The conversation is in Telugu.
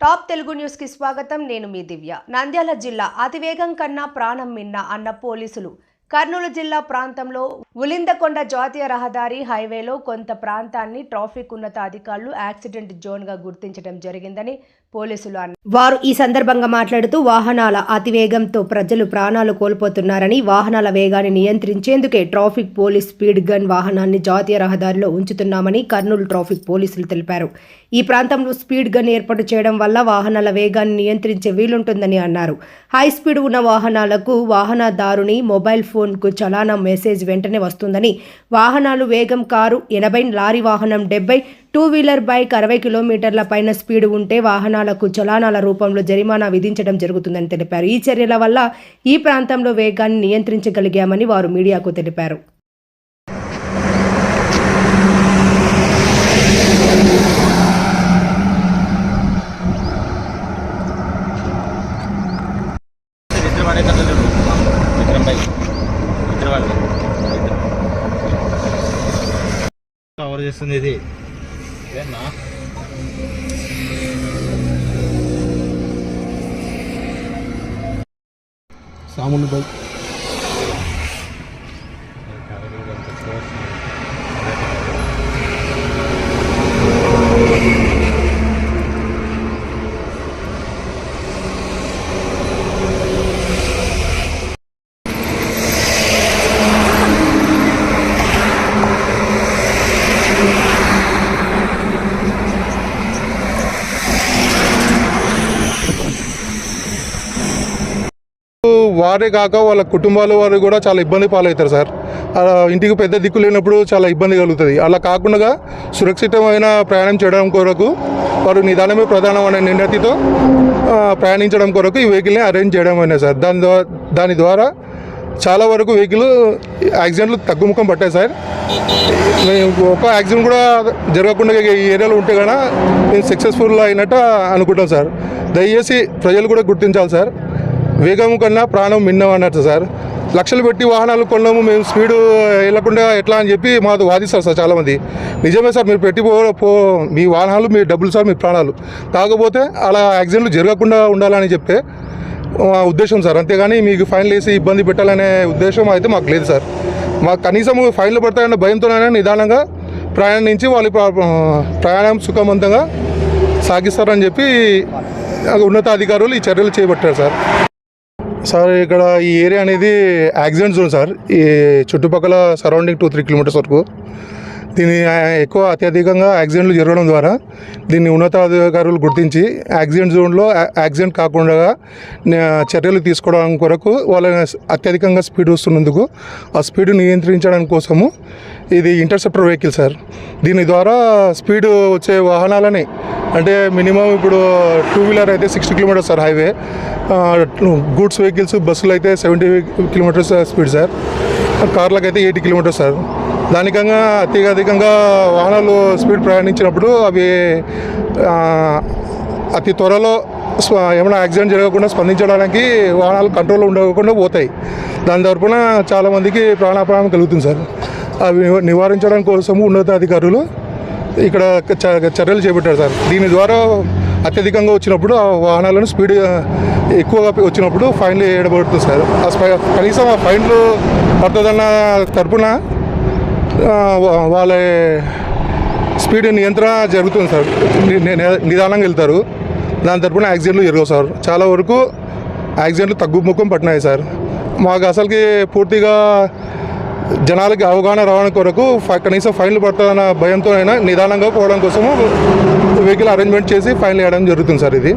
టాప్ తెలుగు న్యూస్కి స్వాగతం. నేను మీ దివ్య. నంద్యాల జిల్లా అతివేగం కన్నా ప్రాణం మిన్న అన్న పోలీసులు కర్నూలు జిల్లా ప్రాంతంలో ఉలిందకొండ జాతీయ రహదారి హైవేలో కొంత ప్రాంతాన్ని ట్రాఫిక్ ఉన్నతాధికారులు యాక్సిడెంట్ జోన్గా గుర్తించడం జరిగిందని పోలీసులు వారు ఈ సందర్భంగా మాట్లాడుతూ వాహనాల అతివేగంతో ప్రజలు ప్రాణాలు కోల్పోతున్నారని వాహనాల వేగాన్ని నియంత్రించేందుకే ట్రాఫిక్ పోలీస్ స్పీడ్ గన్ వాహనాన్ని జాతీయ రహదారిలో ఉంచుతున్నామని కర్నూలు ట్రాఫిక్ పోలీసులు తెలిపారు. ఈ ప్రాంతంలో స్పీడ్ గన్ ఏర్పాటు చేయడం వల్ల వాహనాల వేగాన్ని నియంత్రించే వీలుంటుందని అన్నారు. హై స్పీడ్ ఉన్న వాహనాలకు వాహనదారుని మొబైల్ ఫోన్కు చలానా మెసేజ్ వెంటనే వస్తుందని వాహనాలు వేగం కారు ఎనభై లారీ వాహనం డెబ్బై టూ వీలర్ బైక్ అరవై కిలోమీటర్ల పైన స్పీడ్ ఉంటే వాహనాలకు చలానాల రూపంలో జరిమానా విధించడం జరుగుతుందని తెలిపారు. ఈ చర్యల వల్ల ఈ ప్రాంతంలో వేగాన్ని నియంత్రించగలిగామని వారు మీడియాకు తెలిపారు. కవర్ చేస్తుంది ఇది. வேணா சாமுன்னு వారే కాక వాళ్ళ కుటుంబాల వారు కూడా చాలా ఇబ్బంది పాలవుతారు సార్. ఇంటికి పెద్ద దిక్కు లేనప్పుడు చాలా ఇబ్బంది కలుగుతుంది. అలా కాకుండా సురక్షితమైన ప్రయాణం చేయడం కొరకు వారు నిదానమే ప్రధానం అనే నిర్ణతితో ప్రయాణించడం కొరకు ఈ వెహికల్ని అరేంజ్ చేయడం అయినా సార్. దాని ద్వారా దాని ద్వారా చాలా వరకు వెహికల్ యాక్సిడెంట్లు తగ్గుముఖం పట్టాయి సార్. మేము ఒక యాక్సిడెంట్ కూడా జరగకుండా ఈ ఏరియాలో ఉంటే కనుక మేము సక్సెస్ఫుల్ అయినట్టు అనుకుంటాం సార్. దయచేసి ప్రజలు కూడా గుర్తించాలి సార్. వేగం కన్నా ప్రాణం మిన్నం అన్నట్టు సార్. లక్షలు పెట్టి వాహనాలు కొన్నాము మేము స్పీడ్ వెళ్ళకుండా ఎట్లా అని చెప్పి మాతో వాదిస్తారు సార్ చాలామంది. నిజమే సార్ మీరు పెట్టి పో మీ వాహనాలు మీ డబ్బులు సార్ మీ ప్రాణాలు. కాకపోతే అలా యాక్సిడెంట్లు జరగకుండా ఉండాలని చెప్పే ఉద్దేశం సార్. అంతేగాని మీకు ఫైన్లు వేసి ఇబ్బంది పెట్టాలనే ఉద్దేశం అయితే మాకు లేదు సార్. మాకు కనీసం ఫైన్లు పడతాయన్న భయంతోనైనా నిదానంగా ప్రయాణించి వాళ్ళు ప్రయాణం సుఖవంతంగా సాగిస్తారని చెప్పి ఉన్నతాధికారులు ఈ చర్యలు చేపట్టారు సార్. సార్ ఇక్కడ ఈ ఏరియా అనేది యాక్సిడెంట్ జోన్ సార్. ఈ చుట్టుపక్కల సరౌండింగ్ టూ త్రీ కిలోమీటర్స్ వరకు. దీన్ని ఎక్కువ అత్యధికంగా యాక్సిడెంట్లు జరగడం ద్వారా దీన్ని ఉన్నతాధికారులు గుర్తించి యాక్సిడెంట్ జోన్లో యాక్సిడెంట్ కాకుండా చర్యలు తీసుకోవడం కొరకు వాళ్ళ అత్యధికంగా స్పీడ్ వస్తున్నందుకు ఆ స్పీడ్ నియంత్రించడం కోసము ఇది ఇంటర్సెప్టర్ వెహికల్ సార్. దీని ద్వారా స్పీడ్ వచ్చే వాహనాలని అంటే మినిమం ఇప్పుడు టూ వీలర్ అయితే sixty kilometres sir highway goods vehicles బస్సులు అయితే సెవెంటీ కిలోమీటర్స్ స్పీడ్ సార్ కార్లకు అయితే ఎయిటీ కిలోమీటర్స్ సార్ దానికంగా అత్యధికంగా వాహనాలు స్పీడ్ ప్రయాణించినప్పుడు అవి అతి త్వరలో స్ప ఏమైనా యాక్సిడెంట్ జరగకుండా స్పందించడానికి వాహనాలు కంట్రోల్లో ఉండకుండా పోతాయి. దాని తరపున చాలామందికి ప్రాణాపాయం కలుగుతుంది సార్ అవి నివారించడం కోసము ఉన్నతాధికారులు ఇక్కడ చ- చర్యలు చేపట్టారు సార్. దీని ద్వారా అత్యధికంగా వచ్చినప్పుడు ఆ వాహనాలను స్పీడ్ ఎక్కువగా వచ్చినప్పుడు ఫైన్లు వేయబడుతుంది సార్. ఆ కనీసం ఆ ఫైన్లు పడుతుందన్న తరపున వాళ్ళ స్పీడ్ నియంత్రణ జరుగుతుంది సార్. నిదానంగా వెళ్తారు. దాని తరపున యాక్సిడెంట్లు జరగవు సార్. చాలా వరకు యాక్సిడెంట్లు తగ్గుముఖం పట్టినాయి సార్. మాకు అసలుకి పూర్తిగా జనాలకి అవగాహన రావడం కొరకు కనీసం ఫైన్లు పడుతుందన్న భయంతో అయినా నిదానంగా పోవడం కోసము వెహికల్ అరేంజ్మెంట్ చేసి ఫైన్లు వేయడం జరుగుతుంది సార్ ఇది.